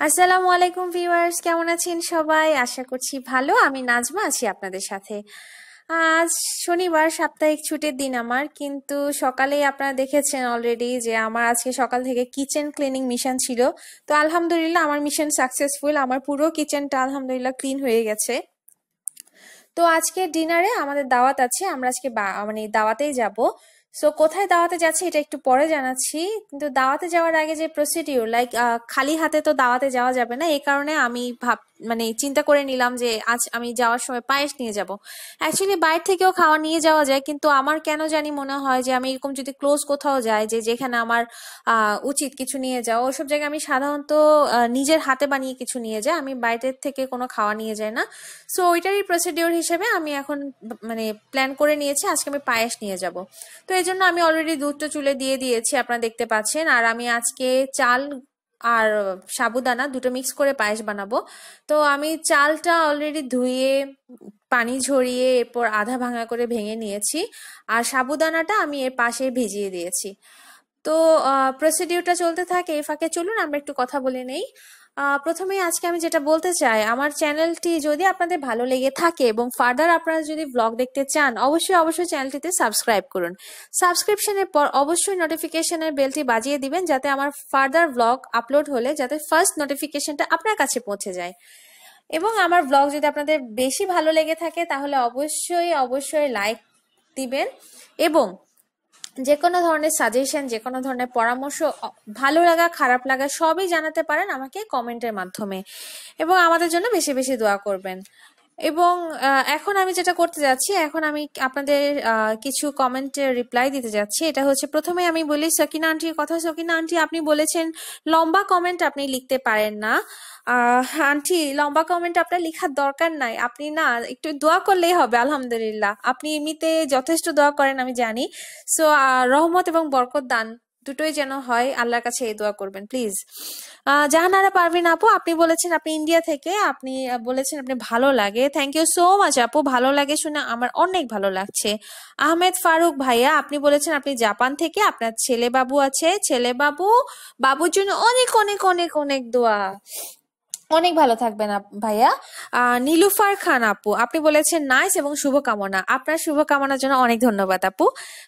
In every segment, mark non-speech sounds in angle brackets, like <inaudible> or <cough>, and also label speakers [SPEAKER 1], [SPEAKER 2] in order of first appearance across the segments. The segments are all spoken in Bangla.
[SPEAKER 1] আসসালামু আলাইকুম ভিউয়ার্স, কেমন আছেন সবাই? আশা করছি ভালো, আমি নাজমা আছি আপনাদের সাথে। আজ শনিবার, সাপ্তাহিক ছুটির দিন আমার, কিন্তু সকালেই আপনারা দেখেছেন অলরেডি যে আমার আজকে সকাল থেকে কিচেন ক্লিনিং মিশন ছিল। তো আলহামদুলিল্লাহ আমার মিশন সাকসেসফুল আমার পুরো কিচেনটা আলহামদুলিল্লাহ ক্লিন হয়ে গেছে। তো আজকে ডিনারে আমাদের দাওয়াত আছে, আমরা আজকে মানে দাওয়াতেই যাব। সো কোথায় দাওয়াতে যাচ্ছি এটা একটু পরে জানাচ্ছি, কিন্তু দাওয়াতে যাওয়ার আগে যে প্রসিডিউর লাইক খালি হাতে তো দাওয়াতে যাওয়া যাবে না, এই কারণে আমি ভাব মানে চিন্তা করে নিলাম যে আজ আমি যাওয়ার সময় পায়েস নিয়ে যাব। অ্যাকচুয়ালি বাইরে থেকেও খাওয়া নিয়ে যাওয়া যায়, কিন্তু আমার কেন জানি মনে হয় যে আমি এরকম যদি ক্লোজ কোথাও যাই যে যেখানে আমার উচিত কিছু নিয়ে যাও ওসব জায়গায় আমি সাধারণত নিজের হাতে বানিয়ে কিছু নিয়ে যাই। আমি বাইরের থেকে কোনো খাওয়া নিয়ে যাই না। সো ওইটারই প্রসিডিওর হিসেবে আমি এখন মানে প্ল্যান করে নিয়েছি আজকে আমি পায়েস নিয়ে যাব। তো এই জন্য আমি অলরেডি দুধটা চুলে দিয়ে দিয়েছি, আপনারা দেখতে পাচ্ছেন। আর আমি আজকে চাল আর সাবুদানা দুটো মিক্স করে পায়েস বানাবো। তো আমি চালটা অলরেডি ধুয়ে, পানি ঝরিয়ে, এরপর আধা ভাঙা করে ভেঙে নিয়েছি। আর সাবুদানাটা আমি এর পাশে ভিজিয়ে দিয়েছি। তো প্রসিডিউরটা চলতে থাকে এ ফাঁকে। চলুন, আমরা একটু কথা বলে নেই। প্রথমে আজকে আমি যেটা বলতে চাই, আমার চ্যানেলটি যদি আপনাদের ভালো লেগে থাকে এবং ফার্দার আপনারা যদি ব্লগ দেখতে চান, অবশ্যই অবশ্যই চ্যানেলটিতে সাবস্ক্রাইব করুন। সাবস্ক্রিপশনের পর অবশ্যই নোটিফিকেশনের বেলটি বাজিয়ে দিবেন, যাতে আমার ফার্দার ব্লগ আপলোড হলে যাতে ফার্স্ট নোটিফিকেশনটা আপনার কাছে পৌঁছে যায়। এবং আমার ব্লগ যদি আপনাদের বেশি ভালো লেগে থাকে, তাহলে অবশ্যই অবশ্যই লাইক দিবেন এবং যে কোনো ধরনের সাজেশন যে কোনো ধরনের পরামর্শ ভালো লাগা, খারাপ লাগা সবই জানাতে পারেন আমাকে কমেন্টের মাধ্যমে। এবং আমাদের জন্য বেশি বেশি দোয়া করবেন। এবং এখন আমি যেটা করতে যাচ্ছি, এখন আমি আপনাদের কিছু কমেন্টের রিপ্লাই দিতে যাচ্ছি। এটা হচ্ছে, প্রথমে আমি বলি, সকিনা আন্টির কথা। সকিনা আন্টি আপনি বলেছেন, লম্বা কমেন্ট আপনি লিখতে পারেন না। আন্টি লম্বা কমেন্ট আপনার লেখার দরকার নাই। আপনি না, একটু দোয়া করলেই হবে, আলহামদুলিল্লাহ। আপনি এমনিতে যথেষ্ট দোয়া করেন, আমি জানি। সো রহমত এবং বরকত দান দুটোই যেন হয়, আল্লাহর কাছে এই দোয়া করবেন প্লিজ জাহানারা পারবেন আপু, আপনি বলেছেন আপনি ইন্ডিয়া থেকে, আপনি বলেছেন আপনি ভালো লাগে। থ্যাংক ইউ সো মাচ আপু, ভালো লাগে শুনে আমার অনেক ভালো লাগছে। আহমেদ ফারুক ভাইয়া, আপনি বলেছেন আপনি জাপান থেকে, আপনার ছেলে বাবু আছে ছেলে বাবু বাবুর জন্য অনেক অনেক অনেক অনেক দোয়া। অনেক ভালো থাকবেন ভাইয়া। নীলুফার খান আপু, আপনি বলেছেন নাইস এবং শুভকামনা। আপনার শুভকামনার জন্য অনেক ধন্যবাদ আপু।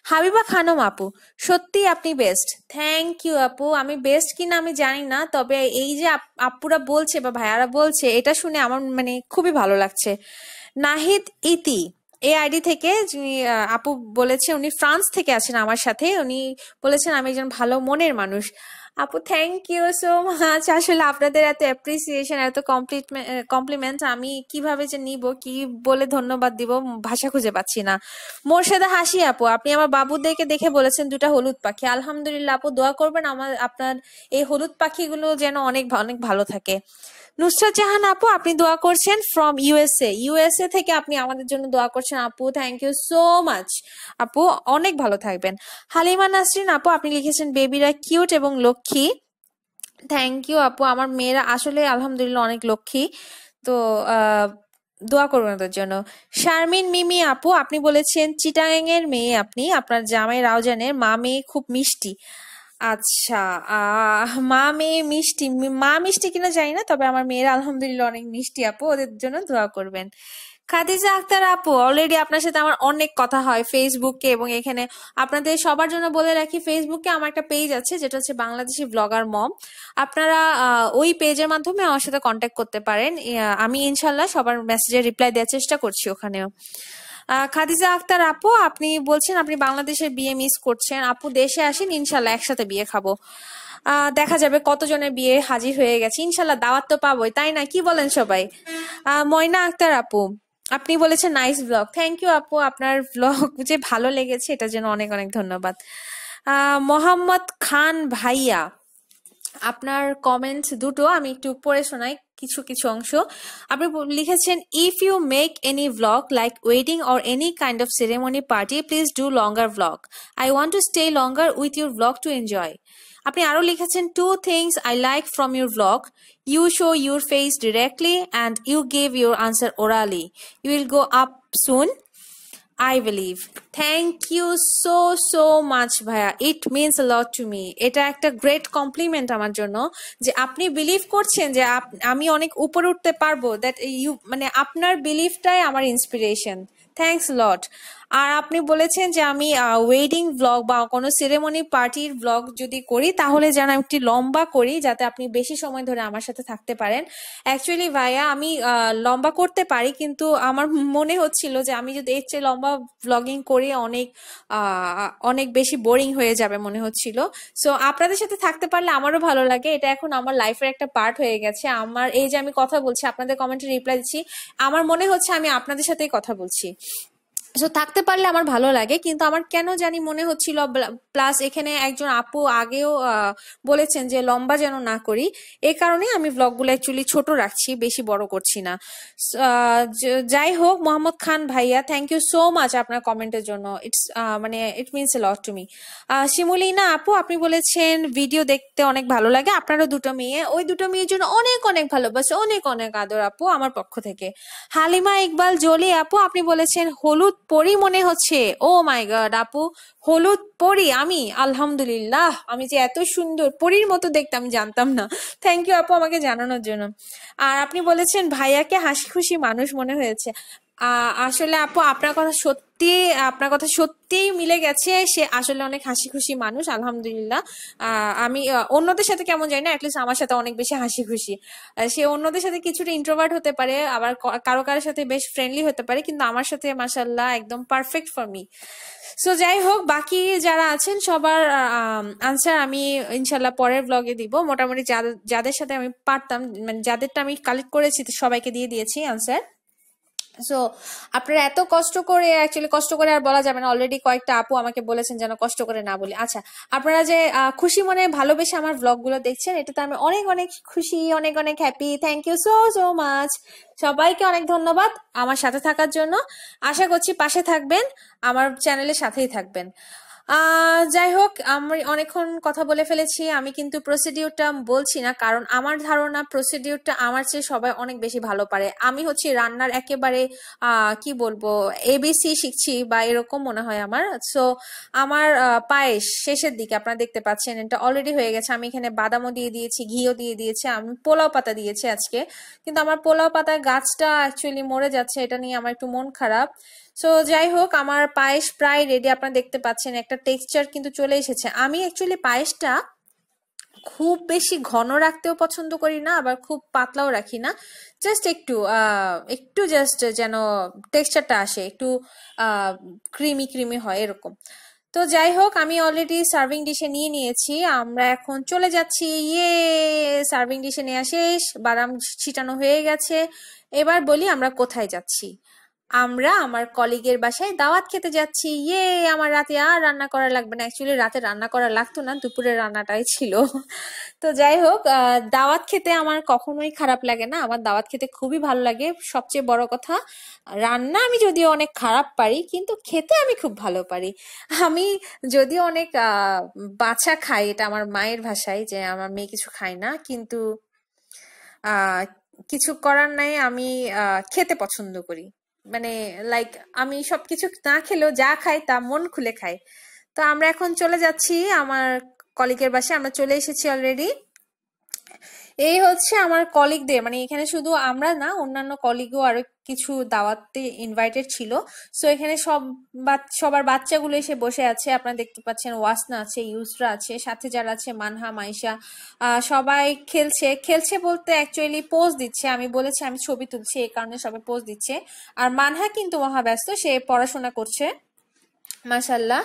[SPEAKER 1] হাবিবা খানম আপু সত্যি আপনি বেস্ট থ্যাংক ইউ আপু। আমি বেস্ট কিনা আমি জানি না, তবে এই যে আপুরা বলছে বা ভাইয়ারা বলছে, এটা শুনে আমার মানে খুবই ভালো লাগছে। নাহিদ ইতি এই আইডি থেকে যিনি আপু বলেছে উনি ফ্রান্স থেকে আছেন আমার সাথে। উনি বলেছেন আমি একজন ভালো মনের মানুষ। আপু থ্যাংক ইউ সো মাচ আসলে আপনাদের এত অ্যাপ্রিসিয়েশন এত কমপ্লিমেন্ট আমি কীভাবে যে নিব, কি বলে ধন্যবাদ দিব, ভাষা খুঁজে পাচ্ছি না। মোর্শেদা হাসি আপু, আপনি আমার বাবুদেরকে দেখে বলেছেন দুটা হলুদ পাখি। আলহামদুলিল্লাহ আপু, দোয়া করবেন আমার, আপনার এই হলুদ পাখিগুলো যেন অনেক অনেক ভালো থাকে। নুসরাত জাহান আপু, আপনি দোয়া করছেন ফ্রম ইউএসএ ইউএসএ থেকে আপনি আমাদের জন্য দোয়া করছেন আপু থ্যাংক ইউ সো মাচ আপু, অনেক ভালো থাকবেন। হালিমা নাসরিন আপু, আপনি লিখেছেন, বেবিরা কিউট এবং লক্ষ্মী। থ্যাংক ইউ আপু। আমার মেয়েরা আসলে আলহামদুলিল্লাহ অনেক লক্ষ্মী। তো দোয়া করবেন ওদের জন্য। শারমিন, মিমি আপু, আপনি বলেছেন চিটাং এর মেয়ে আপনি। আপনার জামাই রাউজানের মা মেয়ে খুব মিষ্টি। আচ্ছা আহ মা মেয়ে মিষ্টি, মা মিষ্টি কিনা জানি না, তবে আমার মেয়েরা আলহামদুলিল্লাহ অনেক মিষ্টি আপু, ওদের জন্য দোয়া করবেন। খাদিজা আক্তার আপু অলরেডি আপনার সাথে আমার অনেক কথা হয় ফেসবুকে এবং এখানে আপনাদের সবার জন্য বলে রাখি ফেসবুকে আমার একটা পেজ আছে, যেটা হচ্ছে বাংলাদেশি ব্লগার মম আপনারা ওই পেজের মাধ্যমে আমার সাথে কন্ট্যাক্ট করতে পারেন। আমি ইনশাল্লাহ সবার মেসেজে রিপ্লাই দেওয়ার চেষ্টা করছি ওখানেও। খাদিজা আক্তার আপু, আপনি বলছেন আপনি বাংলাদেশের বিয়ে মিস করছেন। আপু দেশে আসেন, ইনশাল্লাহ একসাথে বিয়ে খাব। দেখা যাবে কতজনের বিয়ে হাজির হয়ে গেছে। ইনশাল্লাহ দাওয়াত তো পাবোই, তাই না? কি বলেন সবাই? ময়না আক্তার আপু, আপনি বলেছেন নাইস ব্লগ থ্যাংক ইউ আপু, আপনার ব্লগ <laughs> যে ভালো লেগেছে, এটার জন্য অনেক অনেক ধন্যবাদ। মোহাম্মদ খান ভাইয়া, আপনার কমেন্টস দুটো আমি একটু পড়ে শোনাই। কিছু কিছু অংশ। আপনি লিখেছেন if you make any vlog like wedding or any kind of ceremony party please do longer vlog I want to stay longer with your vlog to enjoy আপনি আরও লিখেছেন two things I like from your blog you show your face directly and you gave your answer orally you will go up soon I believe thank you so so much ভাইয়া। It means lot to me এটা একটা গ্রেট কমপ্লিমেন্ট আমার জন্য যে আপনি বিলিভ করছেন যে আমি অনেক উপরে উঠতে পারব। দ্যাট ইউ মানে আপনার বিলিভটাই আমার ইন্সপিরেশন থ্যাংকস লট আর আপনি বলেছেন যে আমি ওয়েডিং ব্লগ বা কোনো সেরেমনি পার্টির ব্লগ যদি করি, তাহলে যেন একটি লম্বা করি, যাতে আপনি বেশি সময় ধরে আমার সাথে থাকতে পারেন। অ্যাকচুয়ালি ভাইয়া, আমি লম্বা করতে পারি, কিন্তু আমার মনে হচ্ছিল যে আমি যদি এর চেয়ে লম্বা ব্লগিং করি, অনেক অনেক বেশি বোরিং হয়ে যাবে মনে হচ্ছিল। সো আপনাদের সাথে থাকতে পারলে আমারও ভালো লাগে। এটা এখন আমার লাইফের একটা পার্ট হয়ে গেছে। আমার, এই যে আমি কথা বলছি, আপনাদের কমেন্টে রিপ্লাই দিচ্ছি, আমার মনে হচ্ছে আমি আপনাদের সাথেই কথা বলছি। সো থাকতে পারলে আমার ভালো লাগে, কিন্তু আমার কেন জানি মনে হচ্ছিল প্লাস এখানে একজন আপু আগেও বলেছেন যে লম্বা যেন না করি। এ কারণে আমি ব্লগগুলো অ্যাকচুয়ালি ছোট রাখছি, বেশি বড় করছি না। যাই হোক, মোহাম্মদ খান ভাইয়া থ্যাংক ইউ সো মাচ আপনার কমেন্টের জন্য। ইটস মানে it means a lot to me Shimulina আপু, আপনি বলেছেন ভিডিও দেখতে অনেক ভালো লাগে, আপনারও দুটো মেয়ে। ওই দুটো মেয়ের জন্য অনেক অনেক ভালোবাসে, অনেক অনেক আদর আপু আমার পক্ষ থেকে। হালিমা ইকবাল জলি আপু, আপনি বলেছেন হলুদ পরি মনে হচ্ছে। ও মাই গড, আপু, হলুদ পরি আমি? আলহামদুলিল্লাহ, আমি যে এত সুন্দর পরির মতো দেখতাম জানতাম না। থ্যাংক ইউ আপু, আমাকে জানানোর জন্য। আর আপনি বলেছেন, ভাইয়াকে হাসি খুশি মানুষ মনে হয়েছে। আসলে আপু, আপনার কথা সত্যি, আপনার কথা সত্যিই মিলে গেছে। সে আসলে অনেক হাসি খুশি মানুষ, আলহামদুলিল্লাহ। আমি অন্যদের সাথে কেমন জানি না অ্যাটলিস্ট আমার সাথে অনেক বেশি হাসি খুশি সে অন্যদের সাথে কিছুটা ইন্ট্রোভার্ট হতে পারে, আবার কারও কারোর সাথে বেশ ফ্রেন্ডলি হতে পারে, কিন্তু আমার সাথে মাসাল্লাহ একদম পারফেক্ট ফর মি সো যাই হোক, বাকি যারা আছেন, সবার আনসার আমি ইনশাল্লাহ পরের ব্লগে দিব। মোটামুটি যাদের সাথে আমি পারতাম মানে যাদেরটা আমি কালেক্ট করেছি, সবাইকে দিয়ে দিয়েছি আনসার সো আপনারা এত কষ্ট করে অ্যাকচুয়ালি কষ্ট করে আর বলা যাবে না। অলরেডি কয়েকটা আপু আমাকে বলেছেন যেন কষ্ট করে না বলি। আচ্ছা আপনারা যে খুশি মনে ভালোবেসে আমার ব্লগগুলো দেখছেন, এটাতে আমি অনেক অনেক খুশি, অনেক অনেক happy thank you so so much সবাইকে অনেক ধন্যবাদ আমার সাথে থাকার জন্য। আশা করছি পাশে থাকবেন, আমার চ্যানেলের সাথেই থাকবেন। যাই হোক, আমি অনেকক্ষণ কথা বলে ফেলেছি। আমি কিন্তু প্রসিডিউরটা বলছি না, কারণ আমার ধারণা প্রসিডিউরটা আমার চেয়ে সবাই অনেক বেশি ভালো পারে। আমি হচ্ছে রান্নার একেবারে কি বলব এবিসি শিখছি বা এরকম মনে হয় আমার। সো আমার পায়েস শেষের দিকে আপনারা দেখতে পাচ্ছেন, এটা অলরেডি হয়ে গেছে। আমি এখানে বাদামও দিয়ে দিয়েছি, ঘিও দিয়ে দিয়েছি, আমি পোলাও পাতা দিয়েছি আজকে। কিন্তু আমার পোলাও পাতার গাছটা অ্যাকচুয়ালি মরে যাচ্ছে, এটা নিয়ে আমার একটু মন খারাপ। সো যাই হোক, আমার পায়েস প্রায় রেডি আপনারা দেখতে পাচ্ছেন টেক্সচার কিন্তু চলে এসেছে। আমি অ্যাকচুয়ালি পায়েসটা খুব বেশি ঘন রাখতেও পছন্দ করি না, আবার খুব পাতলাও রাখি না। জাস্ট একটু একটু জাস্ট যেন টেক্সচারটা আসে, একটু ক্রিমি ক্রিমি হয় এরকম। তো যাই হোক, আমি অলরেডি সার্ভিং ডিশে নিয়ে নিয়েছি। আমরা এখন চলে যাচ্ছি। ইয়ে সার্ভিং ডিশে নেওয়া শেষ। বাদাম ছিটানো হয়ে গেছে। এবার বলি আমরা কোথায় যাচ্ছি। আমরা আমার কলিগের বাসায় দাওয়াত খেতে যাচ্ছি। ইয়ে আমার রাতে আর রান্না করা লাগবে না। অ্যাকচুয়ালি রাতে রান্না করা লাগতো না, দুপুরের রান্নাটাই ছিল। তো যাই হোক দাওয়াত খেতে আমার কখনোই খারাপ লাগে না। আমার দাওয়াত খেতে খুবই ভালো লাগে। সবচেয়ে বড় কথা, রান্না আমি যদিও অনেক খারাপ পারি, কিন্তু খেতে আমি খুব ভালো পারি। আমি যদিও অনেক বাছা খাই, এটা আমার মায়ের ভাষায় যে আমার মেয়ে কিছু খায় না, কিন্তু কিছু করার নাই, আমি খেতে পছন্দ করি। মানে লাইক আমি সবকিছু না খেলেও যা খাই তা মন খুলে খাই। তো আমরা এখন চলে যাচ্ছি আমার কলিকের বাসায়, আমরা চলে এসেছি অলরেডি এই হচ্ছে আমার কলিগদের মানে এখানে শুধু আমরা না, অন্যান্য কলিগও আরও কিছু দাওয়াতে ইনভাইটেড ছিল। সো এখানে সব সবার বাচ্চাগুলো এসে বসে আছে। আপনারা দেখতে পাচ্ছেন ওয়াসনা আছে, ইউসরা আছে, সাথে যারা আছে, মানহা, মাইশা সবাই খেলছে। খেলছে বলতে অ্যাকচুয়ালি পোজ দিচ্ছে। আমি বলেছি, আমি ছবি তুলছি, এই কারণে সবাই পোজ দিচ্ছে। আর মানহা কিন্তু মহাব্যস্ত, সে পড়াশোনা করছে। মাসাল্লাহ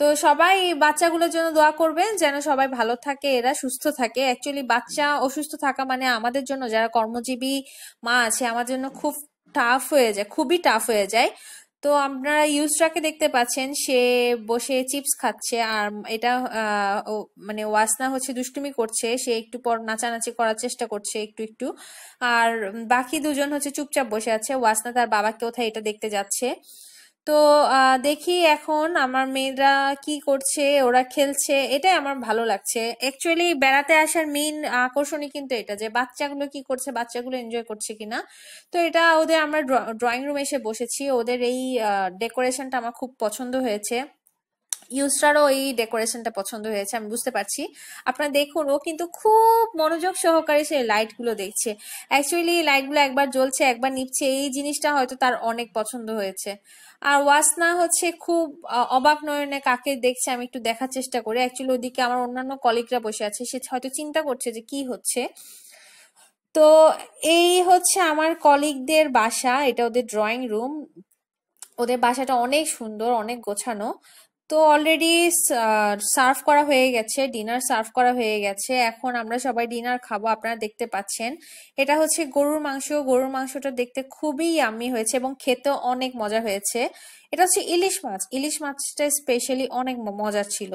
[SPEAKER 1] তো সবাই বাচ্চাগুলোর জন্য দোয়া করবেন যেন সবাই ভালো থাকে, এরা সুস্থ থাকে। অ্যাকচুয়ালি বাচ্চা অসুস্থ থাকা মানে আমাদের জন্য, যারা কর্মজীবী মা আছে, আমার জন্য খুব টাফ হয়ে যায়, খুবই টাফ হয়ে যায়। তো আপনারা ইউসরাকে দেখতে পাচ্ছেন, সে বসে চিপস খাচ্ছে আর এটা মানে ওয়াসনা হচ্ছে দুষ্টুমি করছে, সে একটু পর নাচানাচি করার চেষ্টা করছে একটু একটু। আর বাকি দুজন হচ্ছে চুপচাপ বসে আছে, ওয়াসনা তার বাবাকে কোথায় এটা দেখতে যাচ্ছে। তো দেখি এখন আমার মেয়েরা কি করছে, ওরা খেলছে, এটাই আমার ভালো লাগছে। অ্যাকচুয়ালি বেড়াতে আসার মেইন আকর্ষণই কিন্তু এটা যে বাচ্চাগুলো কি করছে, বাচ্চাগুলো এনজয় করছে কিনা। তো এটা ওদের আমরা ড্রয়িং রুমে এসে বসেছি, ওদের এই ডেকোরেশনটা আমার খুব পছন্দ হয়েছে। ইউসরারও এই ডেকোরেশনটা পছন্দ হয়েছে, আমি বুঝতে পারছি। আপনারা দেখুন, ও কিন্তু খুব মনোযোগ সহকারে সেই লাইটগুলো দেখছে। অ্যাকচুয়ালি লাইটগুলো একবার জ্বলছে, একবার নিচ্ছে এই জিনিসটা হয়তো তার অনেক পছন্দ হয়েছে। আর ওয়াসনা হচ্ছে খুব অবাক নয়নে কাকে দেখছে আমি একটু দেখার চেষ্টা করি। অ্যাকচুয়ালি ওদিকে আমার অন্যান্য কলিগরা বসে আছে, সে হয়তো চিন্তা করছে যে কি হচ্ছে। তো এই হচ্ছে আমার কলিগদের বাসা, এটা ওদের ড্রয়িং রুম ওদের বাসাটা অনেক সুন্দর, অনেক গোছানো। তো অলরেডি সার্ভ করা হয়ে গেছে ডিনার সার্ভ করা হয়ে গেছে। এখন আমরা সবাই ডিনার খাব, আপনারা দেখতে পাচ্ছেন। এটা হচ্ছে গরুর মাংস। গরুর মাংসটা দেখতে খুবই ইয়াম্মি হয়েছে এবং খেতেও অনেক মজা হয়েছে। এটা হচ্ছে ইলিশ মাছ। ইলিশ মাছটা স্পেশালি অনেক মজার ছিল।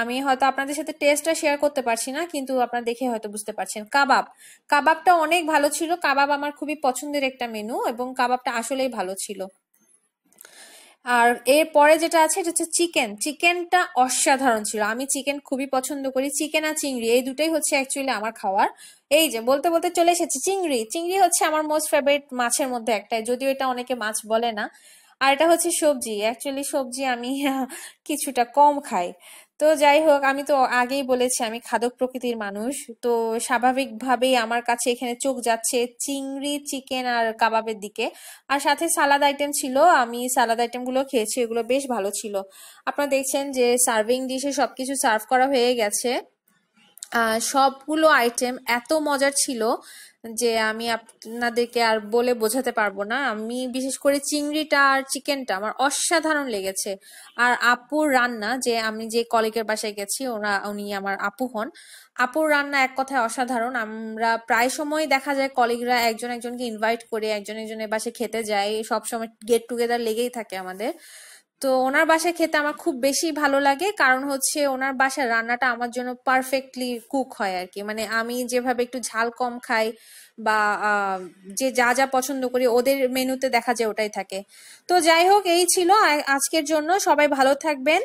[SPEAKER 1] আমি হয়তো আপনাদের সাথে টেস্টটা শেয়ার করতে পারছি না, কিন্তু আপনারা দেখে হয়তো বুঝতে পারছেন। কাবাব। কাবাবটা অনেক ভালো ছিল। কাবাব আমার খুবই পছন্দের একটা মেনু এবং কাবাবটা আসলেই ভালো ছিল। আর এর পরে যেটা আছে, এটা হচ্ছে চিকেন। চিকেনটা অসাধারণ ছিল। আমি চিকেন খুবই পছন্দ করি। চিকেন আর চিংড়ি, এই দুটোই হচ্ছে অ্যাকচুয়ালি আমার খাওয়ার। এই যে, বলতে বলতে চলে এসেছি। চিংড়ি। চিংড়ি হচ্ছে আমার মোস্ট ফেভারিট মাছের মধ্যে একটা যদিও এটা অনেকে মাছ বলে না। আর এটা হচ্ছে সবজি। অ্যাকচুয়ালি সবজি আমি <laughs> কিছুটা কম খাই। তো যাই হোক, আমি তো আগেই বলেছি আমি খাদক প্রকৃতির মানুষ। তো স্বাভাবিকভাবেই আমার কাছে এখানে চোখ যাচ্ছে চিংড়ি, চিকেন আর কাবাবের দিকে। আর সাথে সালাদ আইটেম ছিল, আমি সালাদ আইটেমগুলো খেয়েছি, এগুলো বেশ ভালো ছিল। আপনারা দেখছেন যে সার্ভিং ডিশে সবকিছু সার্ভ করা হয়ে গেছে। সবগুলো আইটেম এত মজার ছিল যে আমি আপনাদেরকে আর বলে বোঝাতে পারব না। আমি বিশেষ করে চিংড়িটা আর চিকেনটা আমার অসাধারণ লেগেছে। আর আপুর রান্না যে আমি যে কলিগের বাসায় গেছি, ওরা, উনি আমার আপু হন। আপুর রান্না এক কথায় অসাধারণ। আমরা প্রায় সময় দেখা যায় কলিগরা একজন একজনকে ইনভাইট করে একজন একজনের বাসায় খেতে যায়। সব সময় গেট টুগেদার লেগেই থাকে আমাদের। তো ওনার বাসায় খেতে আমার খুব বেশি ভালো লাগে। কারণ হচ্ছে ওনার বাসার রান্নাটা আমার জন্য পারফেক্টলি কুক হয় আর কি মানে আমি যেভাবে একটু ঝাল কম খাই বা যে যা যা পছন্দ করি ওদের মেনুতে দেখা যায় ওটাই থাকে। তো যাই হোক, এই ছিল আজকের জন্য। সবাই ভালো থাকবেন।